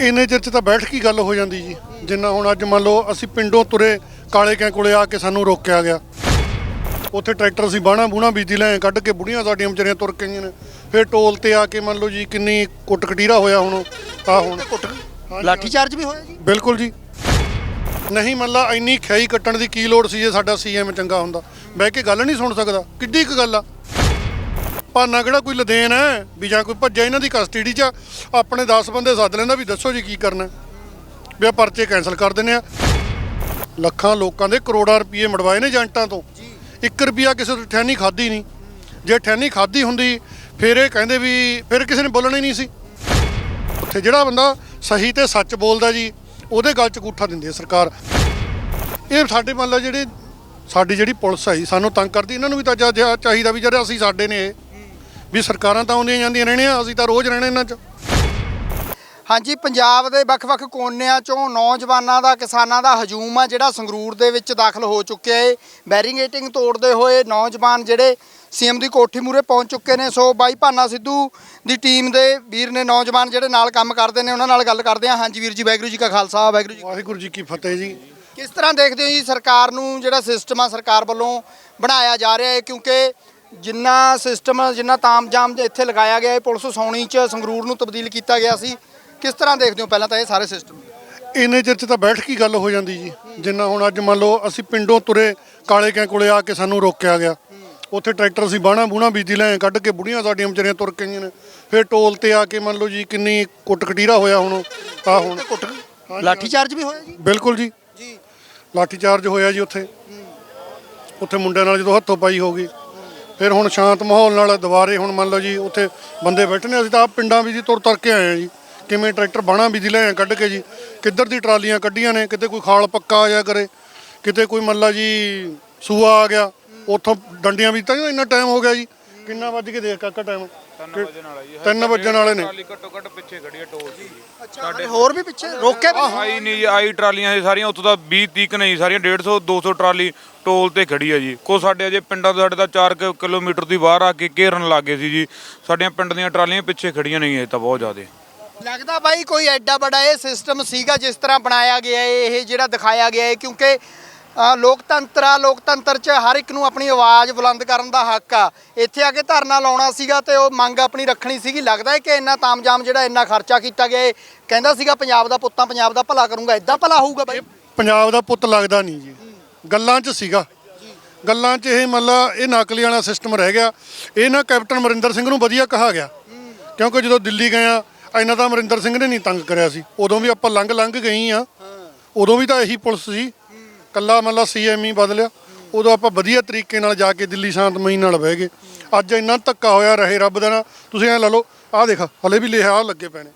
ਇੰਨੇ ਚਿਰ ਚ ਤਾਂ ਬੈਠ ਕੇ ਹੀ ਗੱਲ ਹੋ ਜਾਂਦੀ ਜੀ। ਜਿੰਨਾ ਹੁਣ ਅੱਜ ਮੰਨ ਲਓ ਅਸੀਂ ਪਿੰਡੋਂ ਤੁਰੇ ਕਾਲੇ ਕੈਂ ਕੋਲੇ ਆ ਕੇ ਸਾਨੂੰ ਰੋਕਿਆ ਗਿਆ। ਉੱਥੇ ਟਰੈਕਟਰ ਅਸੀਂ ਬਾਣਾ ਬੂਣਾ ਬੀਜੀ ਲੈ ਕੱਢ ਕੇ ਬੁੜੀਆਂ ਸਾਡੀਆਂ ਵਿਚਾਰੀਆਂ ਤੁਰ ਕੇ ਆਈਆਂ ਨੇ। ਫਿਰ ਟੋਲ ਤੇ ਆ ਕੇ ਮੰਨ ਲਓ ਜੀ ਕਿੰਨੀ ਕੁੱਟ ਕਟੀਰਾ ਹੋਇਆ ਹੁਣ ਆ ਹੁਣ। ਲਾਠੀ ਚਾਰਜ ਵੀ ਹੋਇਆ ਜੀ? ਬਿਲਕੁਲ ਜੀ। ਨਹੀਂ ਮੰਨ ਲਾ ਇੰਨੀ ਖਿਆਈ ਕੱਟਣ ਦੀ ਕੀ ਲੋੜ ਸੀ ਜੇ ਸਾਡਾ ਸੀਐਮ ਚੰਗਾ ਹੁੰਦਾ। ਬਹਿ ਕੇ ਗੱਲ ਨਹੀਂ ਸੁਣ ਸਕਦਾ। ਕਿੱਡੀ ਕੁ ਗੱਲ ਆ? ਭਾਨਾ ਕਿਹੜਾ ਕੋਈ ਲਦੇਨ ਹੈ? ਵੀ ਜਾਂ ਕੋਈ ਭੱਜਿਆ ਇਹਨਾਂ ਦੀ ਕਸਟਡੀ 'ਚ ਆ, ਆਪਣੇ 10 ਬੰਦੇ ਸੱਦ ਲੈਂਦਾ ਵੀ ਦੱਸੋ ਜੀ ਕੀ ਕਰਨਾ। ਵੀ ਆ ਪਰਚੇ ਕੈਨਸਲ ਕਰ ਦਿੰਦੇ ਆ। ਲੱਖਾਂ ਲੋਕਾਂ ਦੇ ਕਰੋੜਾਂ ਰੁਪਏ ਮੜਵਾਏ ਨੇ ਏਜੰਟਾਂ ਤੋਂ। 1 ਰੁਪਿਆ ਕਿਸੇ ਤੋਂ ਠਹਿਨੀ ਖਾਦੀ ਨਹੀਂ। ਜੇ ਠਹਿਨੀ ਖਾਦੀ ਹੁੰਦੀ ਫਿਰ ਇਹ ਕਹਿੰਦੇ ਵੀ ਫਿਰ ਕਿਸੇ ਨੇ ਬੋਲਣਾ ਹੀ ਨਹੀਂ ਸੀ। ਉੱਥੇ ਜਿਹੜਾ ਬੰਦਾ ਸਹੀ ਤੇ ਸੱਚ ਬੋਲਦਾ ਜੀ ਉਹਦੇ ਗੱਲ ਚ ਗੂਠਾ ਦਿੰਦੀ ਹੈ ਸਰਕਾਰ। ਇਹ ਸਾਡੇ ਮੰਨ ਲਓ ਜਿਹੜੇ ਸਾਡੀ ਜਿਹੜੀ ਪੁਲਿਸ ਹੈ ਜੀ ਸਾਨੂੰ ਤੰਗ ਕਰਦੀ ਇਹਨਾਂ ਨੂੰ ਵੀ ਤਾਂ ਜਾ- ਜਾ- ਚਾਹੀਦਾ ਵੀ ਜਿਹੜੇ ਅਸੀਂ ਸਾਡੇ ਨੇ ਇਹ। ਵੀ ਸਰਕਾਰਾਂ ਤਾਂ ਆਉਂਦੀਆਂ ਜਾਂਦੀਆਂ ਰਹਿਣੀਆਂ ਅਸੀਂ ਤਾਂ ਰੋਜ਼ ਰਹਿਣਾ ਇਹਨਾਂ 'ਚ। ਹਾਂਜੀ ਪੰਜਾਬ ਦੇ ਵੱਖ-ਵੱਖ ਕੋਨਿਆਂ ਚੋਂ ਨੌਜਵਾਨਾਂ ਦਾ ਕਿਸਾਨਾਂ ਦਾ ਹਜੂਮ ਆ ਜਿਹੜਾ ਸੰਗਰੂਰ ਦੇ ਵਿੱਚ ਦਾਖਲ ਹੋ ਚੁੱਕਿਆ ਏ। ਬੈਰੀਗੇਟਿੰਗ ਤੋੜਦੇ ਹੋਏ ਨੌਜਵਾਨ ਜਿਹੜੇ ਸੀਐਮ ਦੀ ਕੋਠੀ ਮੂਰੇ ਪਹੁੰਚ ਚੁੱਕੇ ਨੇ। ਸੋ ਬਾਈ ਭਾਨਾ ਸਿੱਧੂ ਦੀ ਟੀਮ ਦੇ ਵੀਰ ਨੇ ਨੌਜਵਾਨ ਜਿਹੜੇ ਨਾਲ ਕੰਮ ਕਰਦੇ ਨੇ ਉਹਨਾਂ ਨਾਲ ਗੱਲ ਕਰਦੇ ਆ ਹਾਂਜੀ ਵੀਰ ਜੀ ਵਾਹਿਗੁਰੂ ਜੀ ਕਾ ਖਾਲਸਾ ਵਾਹਿਗੁਰੂ ਜੀ ਵਾਹਿਗੁਰੂ ਜੀ ਕੀ ਫਤਿਹ ਜੀ। ਕਿਸ ਤਰ੍ਹਾਂ ਦੇਖਦੇ ਹੋ ਜੀ ਸਰਕਾਰ ਨੂੰ ਜਿਹੜਾ ਸਿਸਟਮ ਆ ਸਰਕਾਰ ਵੱਲੋਂ ਬਣਾਇਆ ਜਾ ਰਿਹਾ ਹੈ ਕਿਉਂਕਿ ਜਿੰਨਾ ਸਿਸਟਮ ਜਿੰਨਾ ਤਾਮਜਾਮ ਇੱਥੇ ਲਗਾਇਆ ਗਿਆ ਹੈ ਪੁਲਿਸ ਸੌਣੀ ਚ ਸੰਗਰੂਰ ਨੂੰ ਤਬਦੀਲ ਕੀਤਾ ਗਿਆ ਸੀ। ਕਿਸ ਤਰ੍ਹਾਂ ਦੇਖਦੇ ਹੋ ਪਹਿਲਾਂ ਤਾਂ ਇਹ ਸਾਰੇ ਸਿਸਟਮ ਇੰਨੇ ਚਿਰ ਚ ਤਾਂ ਬੈਠ ਕੇ ਹੀ ਗੱਲ ਹੋ ਜਾਂਦੀ ਜੀ। ਜਿੰਨਾ ਹੁਣ ਅੱਜ ਮੰਨ ਲਓ ਅਸੀਂ ਪਿੰਡੋਂ ਤੁਰੇ ਕਾਲੇ ਕੈਂ ਕੋਲੇ ਆ ਕੇ ਸਾਨੂੰ ਰੋਕਿਆ ਗਿਆ। ਉੱਥੇ ਟਰੈਕਟਰ ਅਸੀਂ ਬਾਣਾ ਬੂਣਾ ਬੀਜੀ ਲੈ ਕੱਢ ਕੇ ਬੁੜੀਆਂ ਸਾਡੀਆਂ ਵਿਚਾਰੀਆਂ ਤੁਰ ਕੇ ਆਈਆਂ ਨੇ। ਫਿਰ ਟੋਲ ਤੇ ਆ ਕੇ ਮੰਨ ਲਓ ਜੀ ਕਿੰਨੀ ਕੁੱਟ ਕਟੀਰਾ ਹੋਇਆ ਹੁਣ ਆ ਹੁਣ। ਲਾਠੀ ਚਾਰਜ ਵੀ ਹੋਇਆ ਜੀ? ਬਿਲਕੁਲ ਜੀ। ਜੀ। ਲਾਠੀ ਚਾਰਜ ਹੋਇਆ ਜੀ ਉੱਥੇ। ਉੱਥੇ ਮੁੰਡਿਆਂ ਨਾਲ ਜਦੋਂ ਹੱਥੋਂ ਪਾਈ ਹੋ ਗਈ। ਫਿਰ ਹੁਣ ਸ਼ਾਂਤ ਮਾਹੌਲ ਨਾਲ ਦੁਬਾਰੇ ਹੁਣ ਮੰਨ ਲਓ ਜੀ ਉੱਥੇ ਬੰਦੇ ਬੈਠੇ ਨੇ, ਅਸੀਂ ਤਾਂ ਆਪ ਪਿੰਡਾਂ ਵੀ ਜੀ ਤੁਰ ਤੁਰ ਕੇ ਆਏ ਆ ਜੀ। ਕਿਵੇਂ ਟਰੈਕਟਰ ਬਾਣਾ ਵੀ ਲੈ ਆਏ ਕੱਢ ਕੇ ਜੀ। ਕਿੱਧਰ ਦੀ ਟਰਾਲੀਆਂ ਕੱਢੀਆਂ ਨੇ, ਕਿਤੇ ਕੋਈ ਖਾਲ ਪੱਕਾ ਆ ਜਾ ਕਰੇ, ਕਿਤੇ ਕੋਈ ਮੰਨ ਲਾ ਜੀ ਸੂਆ ਆ ਗਿਆ, ਉੱਥੋਂ ਡੰਡੀਆਂ ਵੀ ਤਾਂ ਇੰਨਾ ਟਾਈਮ ਹੋ ਗਿਆ ਜੀ। ਕਿੰਨਾ ਵੱਜ ਕੇ ਦੇਖ ਕਾਕਾ ਟਾਈਮ 3 ਵਜੇ ਨਾਲ ਜੀ 3 ਵਜਣ ਵਾਲੇ ਨੇ ਟਰਾਲੀ ਘੱਟੋ ਘੱਟ ਪਿੱਛੇ ਖੜੀ ਹੈ ਟੋਲ ਦੀ ਸਾਡੇ ਹੋਰ ਵੀ ਪਿੱਛੇ? ਰੋਕੇ ਵੀ ਆਈ ਨਹੀਂ ਜੀ, ਆਈ ਟਰਾਲੀਆਂ ਇਹ ਸਾਰੀਆਂ ਉੱਥੋਂ ਦਾ 20 ਤੀਕ ਨਹੀਂ ਸਾਰੀਆਂ 150 200 ਟਰਾਲੀ ਟੋਲ ਤੇ ਖੜੀ ਹੈ ਜੀ। ਕੋ ਸਾਡੇ ਅਜੇ ਪਿੰਡਾਂ ਤੋਂ ਸਾਡੇ ਤਾਂ 4 ਕਿਲੋਮੀਟਰ ਦੀ ਬਾਹਰ ਆ ਕੇ ਘੇਰਨ ਲੱਗੇ ਸੀ ਜੀ। ਸਾਡੀਆਂ ਪਿੰਡ ਦੀਆਂ ਟਰਾਲੀਆਂ ਪਿੱਛੇ ਖੜੀਆਂ ਨਹੀਂ ਇਹ ਤਾਂ ਬਹੁਤ ਜ਼ਿਆਦੇ। ਲੱਗਦਾ ਬਾਈ ਕੋਈ ਐਡਾ ਵੱਡਾ ਇਹ ਸਿਸਟਮ ਸੀਗਾ ਜਿਸ ਤਰ੍ਹਾਂ ਬਣਾਇਆ ਗਿਆ ਹੈ ਇਹ ਜਿਹੜਾ ਦਿਖਾਇਆ ਗਿਆ ਹੈ ਕਿਉਂਕਿ ਲੋਕਤੰਤਰ ਆ, ਲੋਕਤੰਤਰ 'ਚ ਹਰ ਇੱਕ ਨੂੰ ਆਪਣੀ ਆਵਾਜ਼ ਬੁਲੰਦ ਕਰਨ ਦਾ ਹੱਕ ਆ। ਇੱਥੇ ਆ ਕੇ ਧਰਨਾ ਲਾਉਣਾ ਸੀਗਾ ਤੇ ਉਹ ਮੰਗ ਆਪਣੀ ਰੱਖਣੀ ਸੀਗੀ। ਲੱਗਦਾ ਹੈ ਕਿ ਇੰਨਾ ਤਾਮਜਾਮ ਜਿਹੜਾ ਇੰਨਾ ਖਰਚਾ ਕੀਤਾ ਗਿਆ ਕਹਿੰਦਾ ਸੀਗਾ ਪੰਜਾਬ ਦਾ ਪੁੱਤਾਂ ਪੰਜਾਬ ਦਾ ਭਲਾ ਕਰੂੰਗਾ ਇਦਾਂ ਭਲਾ ਹੋਊਗਾ ਬਾਈ? ਪੰਜਾਬ ਦਾ ਪੁੱਤ ਲੱਗਦਾ ਨਹੀਂ ਜੀ। ਗੱਲਾਂ 'ਚ ਸੀਗਾ। ਗੱਲਾਂ 'ਚ ਇਹ ਮਤਲਬ ਇਹ ਨਕਲੀ ਵਾਲਾ ਸਿਸਟਮ ਰਹਿ ਗਿਆ। ਇਹ ਨਾ ਕੈਪਟਨ ਅਮਰਿੰਦਰ ਸਿੰਘ ਨੂੰ ਵਧੀਆ ਕਹਾ ਗਿਆ। ਕਿਉਂਕਿ ਜਦੋਂ ਦਿੱਲੀ ਗਏ ਆ, ਇੰਨਾ ਤਾਂ ਅਮਰਿੰਦਰ ਸਿੰਘ ਨੇ ਨਹੀਂ ਤੰਗ ਕਰਿਆ ਸੀ। ਉਦੋਂ ਵੀ ਆਪਾਂ ਲੰਘ ਲੰਘ ਗਈ ਆ। ਉਦੋਂ ਵੀ ਤਾਂ ਇਹੀ ਪੁਲਿਸ ਸੀ। ਕੱਲਾ ਮੱਲਾ ਸੀਐਮ ਹੀ ਬਦਲਿਆ ਉਦੋਂ ਆਪਾਂ ਵਧੀਆ ਤਰੀਕੇ ਨਾਲ ਜਾ ਕੇ ਦਿੱਲੀ ਸ਼ਾਂਤਮਈ ਨਾਲ ਬਹਿ ਗਏ। ਅੱਜ ਇੰਨਾ ਧੱਕਾ ਹੋਇਆ ਰਹੇ ਰੱਬ ਦਾ ਨਾ ਤੁਸੀਂ ਐ ਲਾ ਲਓ ਆਹ ਦੇਖ ਹਲੇ ਵੀ ਲਿਆ ਲੱਗੇ ਪਏ ਨੇ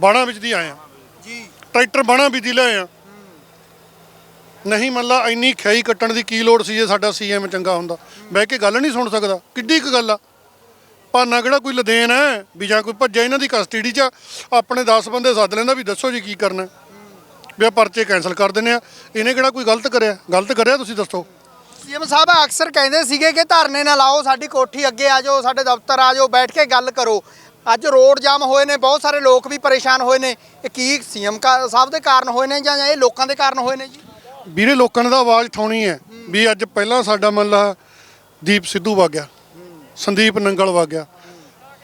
ਬਾਣਾ ਵਿੱਚ ਦੀ ਆਏ ਆ। ਜੀ। ਟਰੈਕਟਰ ਬਾਣਾ ਬੀਜੀ ਲੈ ਆ। ਨਹੀਂ ਮੰਨ ਲਾ ਇੰਨੀ ਖਿਆਈ ਕੱਟਣ ਦੀ ਕੀ ਲੋੜ ਸੀ ਜੇ ਸਾਡਾ ਸੀਐਮ ਚੰਗਾ ਹੁੰਦਾ? ਬਹਿ ਕੇ ਗੱਲ ਨਹੀਂ ਸੁਣ ਸਕਦਾ। ਕਿੱਡੀ ਕੁ ਗੱਲ ਆ? ਭਾਨਾ ਕਿਹੜਾ ਕੋਈ ਲਦੇਨ ਹੈ? ਵੀ ਜਾਂ ਕੋਈ ਭੱਜਿਆ ਇਹਨਾਂ ਦੀ ਕਸਟਡੀ 'ਚ ਆਪਣੇ 10 ਬੰਦੇ ਸੱਦ ਲੈਂਦਾ ਵੀ ਦੱਸੋ ਜੀ ਕੀ ਕਰਨਾ ਵੀ ਆ ਪਰਚੇ ਕੈਨਸਲ ਕਰ ਦਿੰਦੇ ਆ। ਇਹਨੇ ਕਿਹੜਾ ਕੋਈ ਗਲਤ ਕਰਿਆ? ਗਲਤ ਕਰਿਆ ਤੁਸੀਂ ਦੱਸੋ। ਸੀਐਮ ਸਾਹਿਬ ਅਕਸਰ ਕਹਿੰਦੇ ਸੀਗੇ ਕਿ ਧਰਨੇ ਨਾ ਲਾਓ ਸਾਡੀ ਕੋਠੀ ਅੱਗੇ ਆ ਜਾਓ ਸਾਡੇ ਦਫ਼ਤਰ ਆ ਜਾਓ ਬੈਠ ਕੇ ਗੱਲ ਕਰੋ। ਅੱਜ ਰੋਡ ਜਾਮ ਹੋਏ ਨੇ ਬਹੁਤ ਸਾਰੇ ਲੋਕ ਵੀ ਪਰੇਸ਼ਾਨ ਹੋਏ ਨੇ। ਇਹ ਕੀ ਸੀਐਮ ਸਾਹਿਬ ਦੇ ਕਾਰਨ ਹੋਏ ਨੇ ਜਾਂ ਇਹ ਲੋਕਾਂ ਦੇ ਕਾਰਨ ਹੋਏ ਨੇ ਜੀ? ਵੀਰੇ ਲੋਕਾਂ ਨੇ ਤਾਂ ਆਵਾਜ਼ ਉਠਾਉਣੀ ਹੈ ਵੀ ਅੱਜ ਪਹਿਲਾਂ ਸਾਡਾ ਮੰਨ ਲਾ ਦੀਪ ਸਿੱਧੂ ਵਗ ਗਿਆ ਸੰਦੀਪ ਨੰਗਲ ਵਗ ਗਿਆ।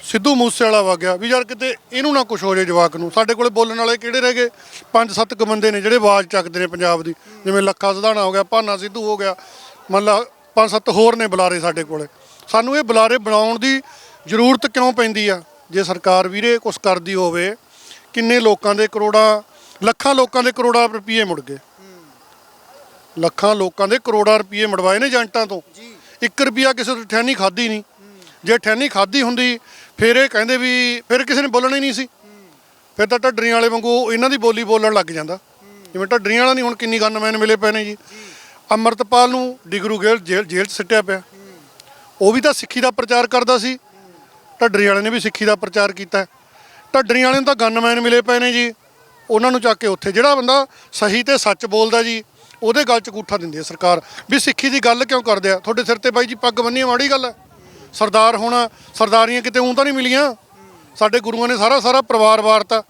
ਸਿੱਧੂ ਮੂਸੇ ਵਾਲਾ ਵਗ ਗਿਆ। ਵੀ ਯਾਰ ਕਿਤੇ ਇਹਨੂੰ ਨਾ ਕੁਝ ਹੋ ਜਾਏ ਜਵਾਕ ਨੂੰ। ਸਾਡੇ ਕੋਲੇ ਬੋਲਣ ਵਾਲੇ ਕਿਹੜੇ ਰਹਿ ਗਏ? ਪੰਜ ਸੱਤ ਕੁ ਬੰਦੇ ਨੇ ਜਿਹੜੇ ਆਵਾਜ਼ ਚੱਕਦੇ ਨੇ ਪੰਜਾਬ ਦੀ। ਜਿਵੇਂ ਲੱਖਾ ਸਧਾਣਾ ਹੋ ਗਿਆ ਭਾਨਾ ਸਿੱਧੂ ਹੋ ਗਿਆ। ਮੰਨ ਲਾ ਪੰਜ ਸੱਤ ਹੋਰ ਨੇ ਬੁਲਾਰੇ ਸਾਡੇ ਕੋਲੇ। ਸਾਨੂੰ ਇਹ ਬੁਲਾਰੇ ਬਣਾਉਣ ਦੀ ਜ਼ਰੂਰਤ ਕਿਉਂ ਪੈਂਦੀ ਆ? ਜੇ ਸਰਕਾਰ ਵੀਰੇ ਕੁਝ ਕਰਦੀ ਹੋਵੇ ਕਿੰਨੇ ਲੋਕਾਂ ਦੇ ਕਰੋੜਾਂ ਲੱਖਾਂ ਲੋਕਾਂ ਦੇ ਕਰੋੜਾਂ ਰੁਪਏ ਮੁੜ ਗਏ। ਲੱਖਾਂ ਲੋਕਾਂ ਦੇ ਕਰੋੜਾਂ ਰੁਪਏ ਮੜਵਾਏ ਨੇ ਏਜੰਟਾਂ ਤੋਂ। 1 ਰੁਪਿਆ ਕਿਸੇ ਤੋਂ ਠਹਿਨੀ ਖਾਦੀ ਨਹੀਂ। ਜੇ ਠਹਿਨੀ ਖਾਦੀ ਹੁੰਦੀ ਫਿਰ ਇਹ ਕਹਿੰਦੇ ਵੀ ਫਿਰ ਕਿਸੇ ਨੇ ਬੋਲਣਾ ਹੀ ਨਹੀਂ ਸੀ। ਫਿਰ ਤਾਂ ਢੱਡਰੀਆਂ ਵਾਲੇ ਵਾਂਗੂ ਇਹਨਾਂ ਦੀ ਬੋਲੀ ਬੋਲਣ ਲੱਗ ਜਾਂਦਾ। ਜਿਵੇਂ ਢੱਡਰੀਆਂ ਵਾਲਾ ਨਹੀਂ, ਹੁਣ ਕਿੰਨੀ ਗਨਮੈਨ ਮਿਲੇ ਪਏ ਨੇ ਜੀ। ਅਮਰਤਪਾਲ ਨੂੰ ਡਿਗਰੂ ਗੇਲ ਜੇਲ੍ਹ ਜੇਲ੍ਹ 'ਚ ਸਿੱਟਿਆ ਪਿਆ। ਉਹ ਵੀ ਤਾਂ ਸਿੱਖੀ ਦਾ ਪ੍ਰਚਾਰ ਕਰਦਾ ਸੀ। ਢੱਡਰੀ ਵਾਲੇ ਨੇ ਵੀ ਸਿੱਖੀ ਦਾ ਪ੍ਰਚਾਰ ਕੀਤਾ। ਢੱਡਰੀ ਵਾਲੇ ਨੂੰ ਤਾਂ ਗਨਮੈਨ ਮਿਲੇ ਪਏ ਨੇ ਜੀ। ਉਹਨਾਂ ਨੂੰ ਚੱਕ ਕੇ ਉੱਥੇ ਜਿਹੜਾ ਬੰਦਾ ਸਹੀ ਤੇ ਸੱਚ ਬੋਲਦਾ ਜੀ, ਉਹਦੇ ਗੱਲ 'ਚ ਗੂਠਾ ਦਿੰਦੀ ਹੈ ਸਰਕਾਰ। ਵੀ ਸਿੱਖੀ ਦੀ ਗੱਲ ਕਿਉਂ ਕਰਦੇ ਆ? ਤੁਹਾਡੇ ਸਿਰ ਤੇ ਬਾਈ ਜੀ ਪੱਗ ਬੰਨੀ ਮਾੜੀ ਗੱਲ ਹੈ। ਸਰਦਾਰ ਹੋਣਾ ਸਰਦਾਰੀਆਂ ਕਿਤੇ ਉਂ ਤਾਂ ਨਹੀਂ ਮਿਲੀਆਂ। ਸਾਡੇ ਗੁਰੂਆਂ ਨੇ ਸਾਰਾ ਸਾਰਾ ਪਰਿਵਾਰ ਵਾਰਤਾ।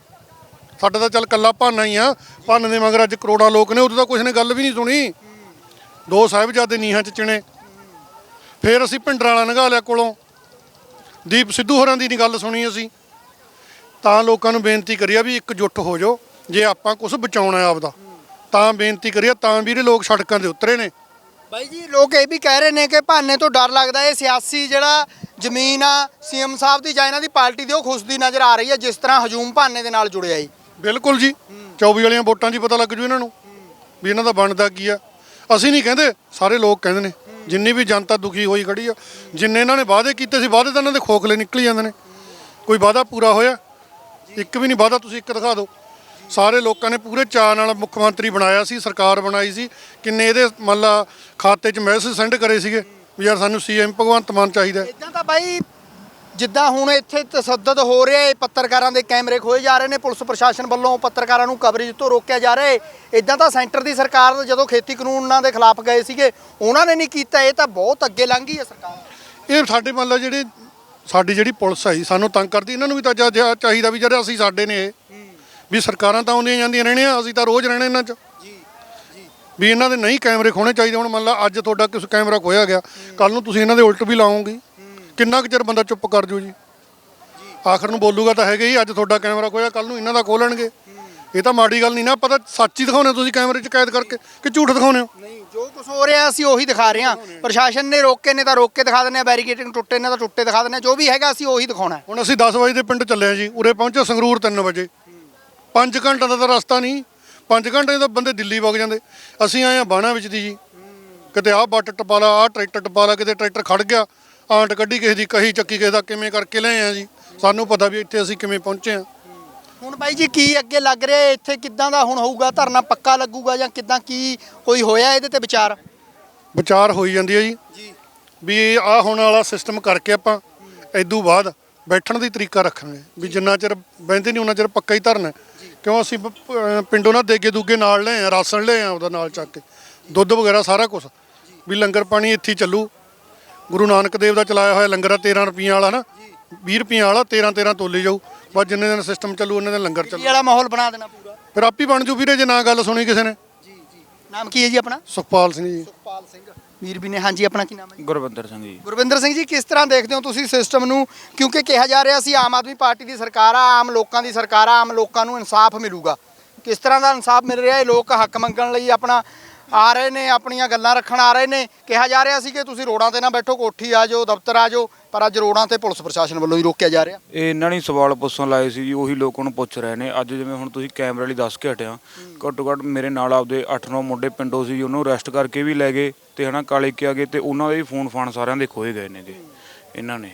ਸਾਡਾ ਤਾਂ ਚੱਲ ਕੱਲਾ ਭਾਨਾ ਹੀ ਆ। ਭਾਨੇ ਦੇ ਮਗਰ ਅੱਜ ਕਰੋੜਾਂ ਲੋਕ ਨੇ, ਉਦੋਂ ਤਾਂ ਕੁਛ ਨੇ ਗੱਲ ਵੀ ਨਹੀਂ ਸੁਣੀ। ਦੋ ਸਾਹਿਬਜ਼ਾਦੇ ਨੀਹਾਂ ਚ ਚਿਣੇ। ਫਿਰ ਅਸੀਂ ਪਿੰਡਰਾਂ ਵਾਲਾ ਨਗਾ ਲਿਆ ਕੋਲੋਂ। ਦੀਪ ਸਿੱਧੂ ਹੋਰਾਂ ਦੀ ਨਹੀਂ ਗੱਲ ਸੁਣੀ ਅਸੀਂ। ਤਾਂ ਲੋਕਾਂ ਨੂੰ ਬੇਨਤੀ ਕਰੀਆ ਵੀ ਇਕਜੁੱਟ ਹੋ ਜਾਓ। ਜੇ ਆਪਾਂ ਕੁਝ ਬਚਾਉਣਾ ਆਪਦਾ, ਤਾਂ ਬੇਨਤੀ ਕਰੀਆ, ਤਾਂ ਵੀਰੇ ਲੋਕ ਸੜਕਾਂ ਦੇ ਉਤਰੇ ਨੇ। ਬਾਈ ਜੀ, ਲੋਕ ਇਹ ਵੀ ਕਹਿ ਰਹੇ ਨੇ ਕਿ ਭਾਨੇ ਤੋਂ ਡਰ ਲੱਗਦਾ ਇਹ ਸਿਆਸੀ ਜਿਹੜਾ ਜ਼ਮੀਨ ਆ, ਸੀਐਮ ਸਾਹਿਬ ਦੀ ਜਾਂ ਇਹਨਾਂ ਦੀ ਪਾਰਟੀ ਦੀ, ਉਹ ਖੁਸ਼ਦੀ ਨਜ਼ਰ ਆ ਰਹੀ ਹੈ, ਜਿਸ ਤਰ੍ਹਾਂ ਹਜੂਮ ਭਾਨੇ ਦੇ ਨਾਲ ਜੁੜਿਆ ਜੀ। ਬਿਲਕੁਲ ਜੀ। 24 ਵਾਲੀਆਂ ਵੋਟਾਂ 'ਚ ਹੀ ਪਤਾ ਲੱਗ ਜੂ ਇਹਨਾਂ ਨੂੰ ਵੀ ਇਹਨਾਂ ਦਾ ਬਣਦਾ ਕੀ ਆ। ਅਸੀਂ ਨਹੀਂ ਕਹਿੰਦੇ, ਸਾਰੇ ਲੋਕ ਕਹਿੰਦੇ ਨੇ, ਜਿੰਨੀ ਵੀ ਜਨਤਾ ਦੁਖੀ ਹੋਈ ਖੜੀ ਆ, ਜਿੰਨੇ ਇਹਨਾਂ ਨੇ ਵਾਅਦੇ ਕੀਤੇ ਸੀ, ਵਾਅਦੇ ਤਾਂ ਇਹਨਾਂ ਦੇ ਖੋਖਲੇ ਨਿਕਲੀ ਜਾਂਦੇ ਨੇ। ਕੋਈ ਵਾਅਦਾ ਪੂਰਾ ਹੋਇਆ? ਇੱਕ ਵੀ ਨਹੀਂ ਵਾਅਦਾ, ਤੁਸੀਂ ਇੱਕ ਦਿਖਾ ਦਿਓ। ਸਾਰੇ ਲੋਕਾਂ ਨੇ ਪੂਰੇ ਚਾਅ ਨਾਲ ਮੁੱਖ ਮੰਤਰੀ ਬਣਾਇਆ ਸੀ ਸਰਕਾਰ ਬਣਾਈ ਸੀ। ਕਿੰਨੇ ਇਹਦੇ ਮੰਨ ਲਾ ਖਾਤੇ 'ਚ ਮੈਸੇਜ ਸੈਂਡ ਕਰੇ ਸੀਗੇ ਵੀ ਯਾਰ ਸਾਨੂੰ ਸੀਐਮ ਭਗਵੰਤ ਮਾਨ ਚਾਹੀਦਾ। ਇਦਾਂ ਤਾਂ ਬਾਈ ਜਿੱਦਾਂ ਹੁਣ ਇੱਥੇ ਤਸੱਦਦ ਹੋ ਰਿਹਾ ਹੈ ਪੱਤਰਕਾਰਾਂ ਦੇ ਕੈਮਰੇ ਖੋਏ ਜਾ ਰਹੇ ਨੇ ਪੁਲਿਸ ਪ੍ਰਸ਼ਾਸਨ ਵੱਲੋਂ ਪੱਤਰਕਾਰਾਂ ਨੂੰ ਕਵਰੇਜ ਤੋਂ ਰੋਕਿਆ ਜਾ ਰਿਹਾ ਹੈ। ਇਦਾਂ ਤਾਂ ਸੈਂਟਰ ਦੀ ਸਰਕਾਰ ਜਦੋਂ ਖੇਤੀ ਕਾਨੂੰਨਾਂ ਦੇ ਖਿਲਾਫ ਗਏ ਸੀਗੇ ਉਹਨਾਂ ਨੇ ਨਹੀਂ ਕੀਤਾ ਇਹ ਤਾਂ ਬਹੁਤ ਅੱਗੇ ਲੰਘ ਗਈ ਹੈ ਸਰਕਾਰ। ਇਹ ਸਾਡੇ ਮੰਨ ਲਾ ਜਿਹੜੇ ਸਾਡੀ ਜਿਹੜੀ ਪੁਲਿਸ ਆਈ ਸਾਨੂੰ ਤੰਗ ਕਰਦੀ ਇਹਨਾਂ ਨੂੰ ਵੀ ਤਾਂ ਜਾ- ਜਾ- ਚਾਹੀਦਾ ਵੀ ਜਿਹੜੇ ਅਸੀਂ ਸਾਡੇ ਨੇ ਇਹ। ਵੀ ਸਰਕਾਰਾਂ ਤਾਂ ਆਉਂਦੀਆਂ ਜਾਂਦੀਆਂ ਰਹਿਣੀਆਂ ਅਸੀਂ ਤਾਂ ਰੋਜ਼ ਰਹਿਣੇ ਇਹਨਾਂ 'ਚ। ਵੀ ਇਹਨਾਂ ਦੇ ਨਹੀਂ ਕੈਮਰੇ ਖੋਣੇ ਚਾਹੀਦੇ ਹੁਣ ਮੰਨ ਲਾ ਅੱਜ ਤੁਹਾਡਾ ਕਿਸ ਕੈਮਰਾ ਖੋਇਆ ਗਿਆ ਕੱਲ ਨੂੰ ਤੁਸੀਂ ਇਹਨਾਂ ਦੇ ਉਲਟ ਵੀ ਲਾਓਗੇ। ਕਿੰਨਾ ਕੁ ਚਿਰ ਬੰਦਾ ਚੁੱਪ ਕਰ ਜੂ ਜੀ? ਆਖਰ ਨੂੰ ਬੋਲੂਗਾ ਤਾਂ ਹੈਗਾ ਹੀ ਅੱਜ ਤੁਹਾਡਾ ਕੈਮਰਾ ਖੋਇਆ ਕੱਲ ਨੂੰ ਇਹਨਾਂ ਦਾ ਖੋਲਣਗੇ ਇਹ ਤਾਂ ਮਾੜੀ ਗੱਲ ਨਹੀਂ ਨਾ ਪਤਾ ਸੱਚ ਹੀ ਦਿਖਾਉਣੇ ਤੁਸੀਂ ਕੈਮਰੇ 'ਚ ਕੈਦ ਕਰਕੇ ਕਿ ਝੂਠ ਦਿਖਾਉਣੇ ਹੋ? ਨਹੀਂ ਜੋ ਕੁਝ ਹੋ ਰਿਹਾ ਅਸੀਂ ਉਹੀ ਦਿਖਾ ਰਹੇ ਹਾਂ। ਪ੍ਰਸ਼ਾਸਨ ਨੇ ਰੋਕੇ ਨੇ ਤਾਂ ਰੋਕ ਕੇ ਦਿਖਾ ਦਿੰਦੇ ਆ ਬੈਰੀਕੇਡਿੰਗ ਟੁੱਟੇ ਨੇ ਤਾਂ ਟੁੱਟੇ ਦਿਖਾ ਦਿੰਦੇ ਆ ਜੋ ਵੀ ਹੈਗਾ ਅਸੀਂ ਉਹੀ ਦਿਖਾਉਣਾ ਹੁਣ ਅਸੀਂ 10 ਵਜੇ ਦੇ ਪਿੰਡ ਚੱਲੇ ਆ ਜੀ ਉਰੇ ਪਹੁੰਚੇ ਸੰਗਰੂਰ 3 ਵਜੇ। 5 ਘੰਟਿਆਂ ਦਾ ਤਾਂ ਰਸਤਾ ਨਹੀਂ 5 ਘੰਟੇ ਤਾਂ ਬੰਦੇ ਦਿੱਲੀ ਵਗ ਜਾਂਦੇ। ਅਸੀਂ ਆਏ ਆ ਬਾਣਾ ਵਿੱਚ ਦੀ ਜੀ। ਕਿਤੇ ਆਹ ਬੱਟ ਟਪਾ ਲਾ ਆਹ ਟਰੈਕਟਰ ਟਪਾ ਲਾ ਕਿਤੇ ਟਰੈਕਟਰ ਖੜ ਗਿਆ ਆਂਟ ਕੱਢੀ ਕਿਸੇ ਦੀ ਕਹੀ ਚੱਕੀ ਕਿਸੇ ਦਾ ਕਿਵੇਂ ਕਰਕੇ ਲਏ ਆ ਜੀ? ਸਾਨੂੰ ਪਤਾ ਵੀ ਇੱਥੇ ਅਸੀਂ ਕਿਵੇਂ ਪਹੁੰਚੇ ਆ ਹੁਣ ਬਾਈ ਜੀ ਕੀ ਅੱਗੇ ਲੱਗ ਰਿਹਾ? ਇੱਥੇ ਕਿੱਦਾਂ ਦਾ ਹੁਣ ਹੋਊਗਾ? ਧਰਨਾ ਪੱਕਾ ਲੱਗੂਗਾ ਜਾਂ ਕਿੱਦਾਂ ਕੀ ਕੋਈ ਹੋਇਆ ਇਹਦੇ ਤੇ ਵਿਚਾਰ? ਵਿਚਾਰ ਹੋਈ ਜਾਂਦੀ ਹੈ ਜੀ। ਵੀ ਆਹ ਹੁਣ ਵਾਲਾ ਸਿਸਟਮ ਕਰਕੇ ਆਪਾਂ ਇਦੋਂ ਬਾਅਦ ਬੈਠਣ ਦੀ ਤਰੀਕਾ ਰੱਖਾਂਗੇ ਵੀ ਜਿੰਨਾ ਚਿਰ ਬਹਿੰਦੇ ਨਹੀਂ ਉਹਨਾਂ ਚਿਰ ਪੱਕਾ ਹੀ ਧਰਨਾ। ਕਿਉਂ ਅਸੀਂ ਅਹ ਪਿੰਡੋਂ ਨਾ ਦੇਗੇ ਦੂਗੇ ਨਾਲ ਲੈ ਆ ਰਾਸ਼ਨ ਲੈ ਆ ਉਹਦਾ ਨਾਲ ਚੱਕ ਕੇ। ਦੁੱਧ ਵਗੈਰਾ ਸਾਰਾ ਕੁਝ ਵੀ ਲੰਗਰ ਪਾਣੀ ਇੱਥੇ ਹੀ ਚੱਲੂ। ਗੁਰੂ ਨਾਨਕ ਦੇਵ ਦਾ ਚਲਾਇਆ ਹੋਇਆ ਲੰਗਰ ਆ 13 ਰੁਪਈਆਂ ਵਾਲਾ ਨਾ। 20 ਰੁਪਈਆਂ ਵਾਲਾ 13 13 ਤੋਲੇ ਜਾਊ। ਬਸ ਜਿੰਨੇ ਦਿਨ ਸਿਸਟਮ ਚੱਲੂ ਉਹਨਾਂ ਦਿਨ ਲੰਗਰ ਇਹ ਚੱਲੂ ਵਾਲਾ ਮਾਹੌਲ ਬਣਾ ਦੇਣਾ ਪੂਰਾ। ਫਿਰ ਆਪੀ ਬਣ ਜੂ ਵੀਰੇ ਜੇ ਨਾ ਗੱਲ ਸੁਣੀ ਕਿਸੇ ਨੇ। ਨਾਮ ਕੀ ਹੈ ਜੀ ਆਪਣਾ? ਸੁਖਪਾਲ ਸਿੰਘ ਜੀ। ਸੁਖਪਾਲ ਸਿੰਘ। ਵੀਰ ਵੀ ਨੇ ਹਾਂਜੀ ਆਪਣਾ ਕੀ ਨਾਮ ਹੈ ਜੀ? ਗੁਰਵਿੰਦਰ ਸਿੰਘ ਜੀ। ਗੁਰਵਿੰਦਰ ਸਿੰਘ ਜੀ ਕਿਸ ਤਰ੍ਹਾਂ ਦੇਖਦੇ ਹੋ ਤੁਸੀਂ ਸਿਸਟਮ ਨੂੰ? ਕਿਉਂਕਿ ਕਿਹਾ ਜਾ ਰਿਹਾ ਸੀ ਆਮ ਆਦਮੀ ਪਾਰਟੀ ਦੀ ਸਰਕਾਰ ਆ ਆਮ ਲੋਕਾਂ ਦੀ ਸਰਕਾਰ ਆ ਆਮ ਲੋਕਾਂ ਨੂੰ ਇਨਸਾਫ ਮਿਲੂਗਾ। ਕਿਸ ਤਰ੍ਹਾਂ ਦਾ ਇਨਸਾਫ ਮਿਲ ਰਿਹਾ? ਹੈ ਲੋਕ ਹੱਕ ਮੰਗਣ ਲਈ ਆਪਣਾ ਆ ਰਹੇ ਨੇ ਆਪਣੀਆਂ ਗੱਲਾਂ ਰੱਖਣ ਆ ਰਹੇ ਨੇ। ਕਿਹਾ ਜਾ ਰਿਹਾ ਸੀ ਕਿ ਤੁਸੀਂ ਰੋਡਾਂ ਤੇ ਨਾ ਬੈਠੋ ਕੋਠੀ ਆ ਜਾਓ ਦਫ਼ਤਰ ਆ ਜਾਓ ਪਰ ਅੱਜ ਰੋਡਾਂ ਤੇ ਪੁਲਿਸ ਪ੍ਰਸ਼ਾਸਨ ਵੱਲੋਂ ਹੀ ਰੋਕਿਆ ਜਾ ਰਿਹਾ। ਇਹ ਇਹਨਾਂ ਨੇ ਸਵਾਲ ਪੁੱਛਣ ਲਾਏ ਸੀ ਜੀ ਉਹੀ ਲੋਕਾਂ ਨੂੰ ਪੁੱਛ ਰਹੇ ਨੇ। ਅੱਜ ਜਿਵੇਂ ਹੁਣ ਤੁਸੀਂ ਕੈਮਰੇ ਵਾਲੀ ਦੱਸ ਕੇ ਹਟਿਆ ਘੱਟੋ ਘੱਟ ਮੇਰੇ ਨਾਲ ਆਪਦੇ 8-9 ਮੁੰਡੇ ਪਿੰਡੋਂ ਸੀ ਉਹਨੂੰ ਅਰੈਸਟ ਕਰਕੇ ਵੀ ਲੈ ਗਏ ਤੇ ਹਨਾ ਕਾਲੇ ਕਿਆ ਗਏ ਤੇ ਉਹਨਾਂ ਦੇ ਵੀ ਫੋਨ ਫਾਨ ਸਾਰਿਆਂ ਦੇ ਖੋਏ ਗਏ ਨੇਗੇ ਇਹਨਾਂ ਨੇ।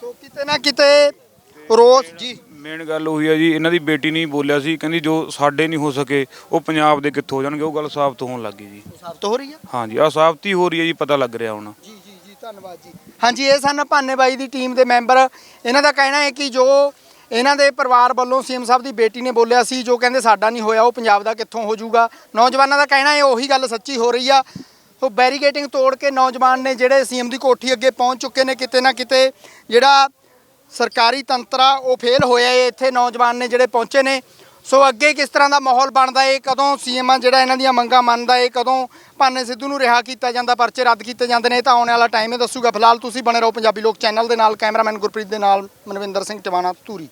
ਸੋ ਕਿਤੇ ਨਾ ਕਿਤੇ ਰੋਜ਼ ਜੀ। ਮੇਨ ਗੱਲ ਉਹੀ ਹੈ ਜੀ ਇਹਨਾਂ ਦੀ ਬੇਟੀ ਨਹੀਂ ਬੋਲਿਆ ਸੀ ਕਹਿੰਦੀ ਜੋ ਸਾਡੇ ਨਹੀਂ ਹੋ ਸਕੇ ਉਹ ਪੰਜਾਬ ਦੇ ਕਿੱਥੋਂ ਹੋ ਜਾਣਗੇ ਉਹ ਗੱਲ ਸਾਫ਼ ਹੋਣ ਲੱਗ ਗਈ ਜੀ। ਸਾਬਤ ਹੋ ਰਹੀ ਹੈ ਹਾਂਜੀ ਆ ਸਾਫ਼ਤੀ ਹੋ ਰਹੀ ਹੈ ਜੀ ਪਤਾ ਲੱਗ ਰਿਹਾ ਹੁਣ। ਜੀ ਜੀ ਜੀ ਧੰਨਵਾਦ ਜੀ। ਹਾਂਜੀ ਇਹ ਸਨ ਭਾਨੇ ਬਾਈ ਦੀ ਟੀਮ ਦੇ ਮੈਂਬਰ ਇਹਨਾਂ ਦਾ ਕਹਿਣਾ ਹੈ ਕਿ ਜੋ ਇਹਨਾਂ ਦੇ ਪਰਿਵਾਰ ਵੱਲੋਂ ਸੀਐਮ ਸਾਹਿਬ ਦੀ ਬੇਟੀ ਨੇ ਬੋਲਿਆ ਸੀ ਜੋ ਕਹਿੰਦੇ ਸਾਡਾ ਨਹੀਂ ਹੋਇਆ ਉਹ ਪੰਜਾਬ ਦਾ ਕਿੱਥੋਂ ਹੋ ਜਾਊਗਾ। ਨੌਜਵਾਨਾਂ ਦਾ ਕਹਿਣਾ ਹੈ ਉਹੀ ਗੱਲ ਸੱਚੀ ਹੋ ਰਹੀ ਆ। ਸੋ ਬੈਰੀਕੇਟਿੰਗ ਤੋੜ ਕੇ ਨੌਜਵਾਨ ਨੇ ਜਿਹੜੇ ਸੀਐਮ ਦੀ ਕੋਠੀ ਅੱਗੇ ਪਹੁੰਚ ਚੁੱਕੇ ਨੇ ਕਿਤੇ ਨਾ ਕਿਤੇ ਜਿਹੜਾ ਸਰਕਾਰੀ ਤੰਤਰ ਉਹ ਫੇਲ ਹੋਇਆ ਏ, ਇੱਥੇ ਨੌਜਵਾਨ ਨੇ ਜਿਹੜੇ ਪਹੁੰਚੇ ਨੇ। ਸੋ ਅੱਗੇ ਕਿਸ ਤਰ੍ਹਾਂ ਦਾ ਮਾਹੌਲ ਬਣਦਾ ਏ, ਕਦੋਂ ਸੀਐਮ ਆ ਜਿਹੜਾ ਇਹਨਾਂ ਦੀਆਂ ਮੰਗਾਂ ਮੰਨਦਾ ਏ, ਕਦੋਂ ਭਾਨੇ ਸਿੱਧੂ ਨੂੰ ਰਿਹਾ ਕੀਤਾ ਜਾਂਦਾ, ਪਰਚੇ ਰੱਦ ਕੀਤੇ ਜਾਂਦੇ ਨੇ, ਤਾਂ ਆਉਣ ਵਾਲਾ ਟਾਈਮ ਇਹ ਦੱਸੂਗਾ। ਫਿਲਹਾਲ ਤੁਸੀਂ ਬਣੇ ਰਹੋ ਪੰਜਾਬੀ ਲੋਕ ਚੈਨਲ ਦੇ ਨਾਲ, ਕੈਮਰਾਮੈਨ ਗੁਰਪ੍ਰੀਤ ਦੇ ਨਾਲ ਮਨਵਿੰਦਰ ਸਿੰਘ ਟਵਾਣਾ, ਧੂਰੀ।